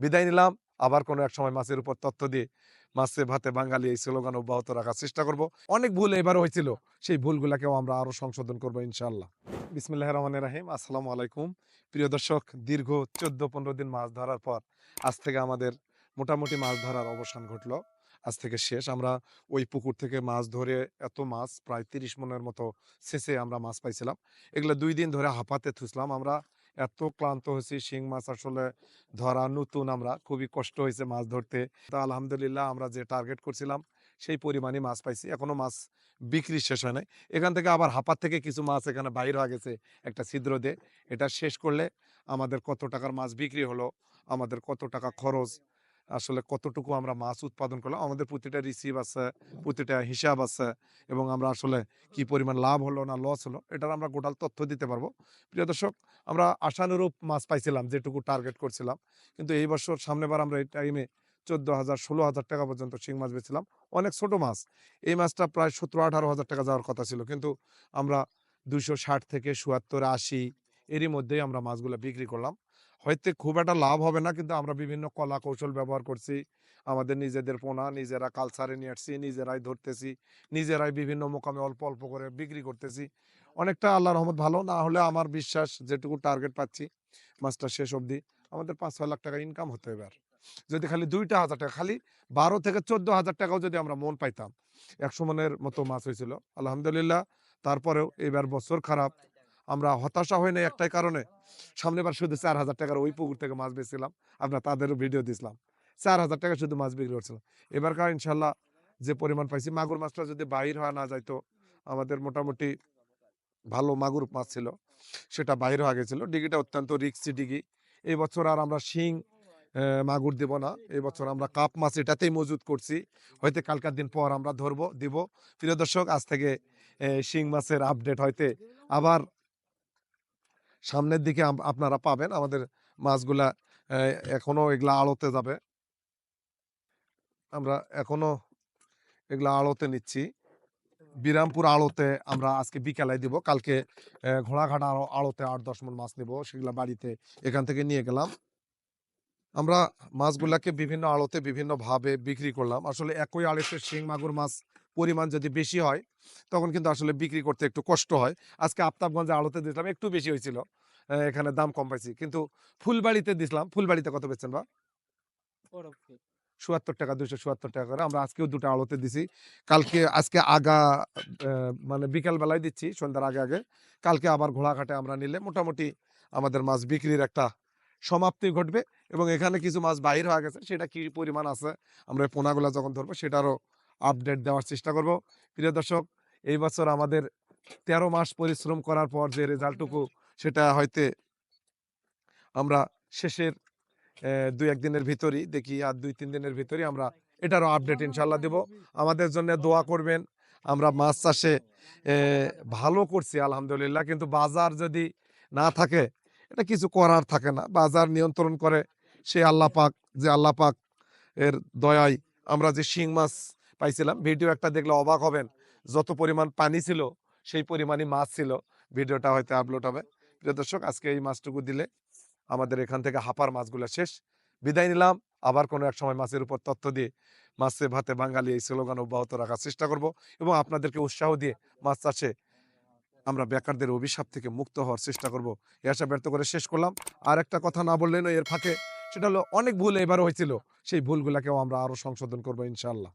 বিদায় নিলাম। আবার কোনো এক সময় মাছের উপর তথ্য দিয়ে মাছে ভাতে বাঙালি এই স্লোগান অব্যাহত রাখার চেষ্টা করব। অনেক ভুল এবার হয়েছিল, সেই ভুলগুলাকেও আমরা আরও সংশোধন করব ইনশাল্লাহ বিসমিল্লাহ রহমান রাহিম। আসসালামু আলাইকুম। প্রিয় দর্শক, দীর্ঘ চোদ্দ পনেরো দিন মাছ ধরার পর আজ থেকে আমাদের মোটামুটি মাছ ধরার অবসান ঘটলো। আজ থেকে শেষ। আমরা ওই পুকুর থেকে মাছ ধরে এত মাছ, প্রায় তিরিশ মনের মতো শেষে আমরা মাছ পাইছিলাম। এগুলো দুই দিন ধরে হাঁপাতে থুসলাম। আমরা এত ক্লান্ত হয়েছি, শিং মাছ আসলে ধরা নতুন আমরা, খুবই কষ্ট হয়েছে মাছ ধরতে। তা আলহামদুলিল্লাহ আমরা যে টার্গেট করছিলাম, সেই পরিমাণে মাছ পাইছি। এখনও মাছ বিক্রি শেষ হয় নাই। এখান থেকে আবার হাপার থেকে কিছু মাছ এখানে বাইর হয়ে গেছে, একটা ছিদ্র দিয়ে। এটা শেষ করলে আমাদের কত টাকার মাছ বিক্রি হলো, আমাদের কত টাকা খরচ আসলে কতটুকু আমরা মাছ উৎপাদন করলাম, আমাদের প্রতিটা রিসিভ আছে, প্রতিটা হিসাব আছে এবং আমরা আসলে কি পরিমাণ লাভ হলো না লস হলো, এটার আমরা গোটাল তথ্য দিতে পারব। প্রিয় দর্শক, আমরা আশানুরূপ মাছ পাইছিলাম, যেটুকু টার্গেট করছিলাম। কিন্তু এই বছর সামনেবার আমরা এই টাইমে চোদ্দ হাজার, ষোলো হাজার টাকা পর্যন্ত শিং মাছ বেছিলাম অনেক ছোট মাছ। এই মাছটা প্রায় সতেরো আঠারো হাজার টাকা যাওয়ার কথা ছিল। কিন্তু আমরা দুইশো ষাট থেকে চুয়াত্তর আশি, এরই মধ্যেই আমরা মাছগুলো বিক্রি করলাম। হয়তো খুব একটা লাভ হবে না, কিন্তু আমরা বিভিন্ন কলা কৌশল ব্যবহার করছি। আমাদের নিজেদের পোনা, নিজেরা কালচারে নিয়ে আসছি, নিজেরাই ধরতেছি, নিজেরাই বিভিন্ন মোকামে অল্প অল্প করে বিক্রি করতেছি। অনেকটা আল্লাহ রহমত ভালো, না হলে আমার বিশ্বাস যেটুকু টার্গেট পাচ্ছি মাছটা শেষ অবধি, আমাদের পাঁচ ছয় লাখ টাকা ইনকাম হতে এবার। যদি খালি দুইটা হাজার টাকা, খালি বারো থেকে চোদ্দ হাজার টাকাও যদি আমরা মন পাইতাম, একশো মনের মতো মাছ হয়েছিল। আলহামদুলিল্লাহ, তারপরেও এবার বছর খারাপ। আমরা হতাশা হয় না একটাই কারণে। সামনেবার শুধু চার হাজার টাকার ওই পুকুর থেকে মাছ বেচছিলাম। আমরা তাদেরও ভিডিও দিছিলাম। চার হাজার টাকা শুধু মাছ বিক্রি করছিলাম। এবারকার ইনশাল্লাহ যে পরিমাণ পাইছি, মাগুর মাছটা যদি বাইর হওয়া না যাইতো, আমাদের মোটামুটি ভালো মাগুর মাছ ছিল, সেটা বাইর হয়ে গেছিল। ডিগিটা অত্যন্ত রিক্সি ডিগি। এই বছর আর আমরা শিং মাগুর দেব না। এই বছর আমরা কাপ মাছ এটাতেই মজুত করছি। হয়তো কালকার দিন পর আমরা ধরবো, দিব। প্রিয় দর্শক, আজ থেকে শিং মাছের আপডেট হয়তো আবার সামনের দিকে আপনারা পাবেন। আমাদের মাছগুলা আহ, এখনও এগুলা আড়তে যাবে। আমরা এখনও এগুলা আড়তে নিচ্ছি। বিরামপুর আড়তে আমরা আজকে বিকালে দিব। কালকে ঘোড়াঘাট আড় আড়তে আট দশ মন মাছ নিব। সেগুলা বাড়িতে এখান থেকে নিয়ে গেলাম। আমরা মাছগুলাকে বিভিন্ন আড়তে বিভিন্ন ভাবে বিক্রি করলাম। আসলে একই আড়তে শিং মাগুর মাছ পরিমাণ যদি বেশি হয় তখন কিন্তু আসলে বিক্রি করতে একটু কষ্ট হয়। আজকে আফতাবগঞ্জে আড়তে দিয়েছিলাম একটু বেশি হয়েছিল। এখানে দাম কম পাইছি। কিন্তু ফুলবাড়িতে দিছিলাম। ফুলবাড়িতে কত বেচছেন বা চুয়াত্তর টাকা দুইশো চুয়াত্তর টাকা করে। আমরা আজকেও দুটো আলোতে দিছি। কালকে আজকে আগা মানে বিকাল বেলায় দিচ্ছি সন্ধ্যার আগে আগে। কালকে আবার ঘোড়াঘাটে আমরা নিলে মোটামুটি আমাদের মাছ বিক্রির একটা সমাপ্তি ঘটবে। এবং এখানে কিছু মাছ বাহির হয়ে গেছে। সেটা কি পরিমাণ আছে? আমরা পোনাগুলা যখন ধরবো সেটারও আপডেট দেওয়ার চেষ্টা করব। প্রিয় দর্শক, এই বছর আমাদের তেরো মাস পরিশ্রম করার পর যে রেজাল্টটুকু, সেটা হয়তো আমরা শেষের দুই একদিনের ভিতরই দেখি, আর দুই তিন দিনের ভিতরই আমরা এটারও আপডেট ইনশাল্লাহ দেব। আমাদের জন্য দোয়া করবেন, আমরা মাছ চাষে ভালো করছি আলহামদুলিল্লাহ, কিন্তু বাজার যদি না থাকে, এটা কিছু করার থাকে না। বাজার নিয়ন্ত্রণ করে সে আল্লাহ পাক, যে আল্লাহ পাক এর দয়ায় আমরা যে শিং মাছ পাইছিলাম। ভিডিও একটা দেখলে অবাক হবেন যত পরিমাণ পানি ছিল, সেই পরিমাণই মাছ ছিল। ভিডিওটা হয়তো আপলোড হবে। প্রিয় দর্শক, আজকে এই মাছটুকু দিলে আমাদের এখান থেকে হাপার মাছগুলো শেষ। বিদায় নিলাম। আবার কোনো এক সময় মাছের উপর তথ্য দিয়ে মাছে ভাতে বাঙালি এই স্লোগান অব্যাহত রাখার চেষ্টা করব এবং আপনাদেরকে উৎসাহ দিয়ে মাছ চাষে আমরা বেকারদের অভিশাপ থেকে মুক্ত হওয়ার চেষ্টা করব। এ আশা ব্যর্থ করে শেষ করলাম। আর একটা কথা না বললেন এর ফাঁকে সেটা হলো অনেক ভুল এবারও হয়েছিল। সেই ভুলগুলাকেও আমরা আরও সংশোধন করব ইনশাল্লাহ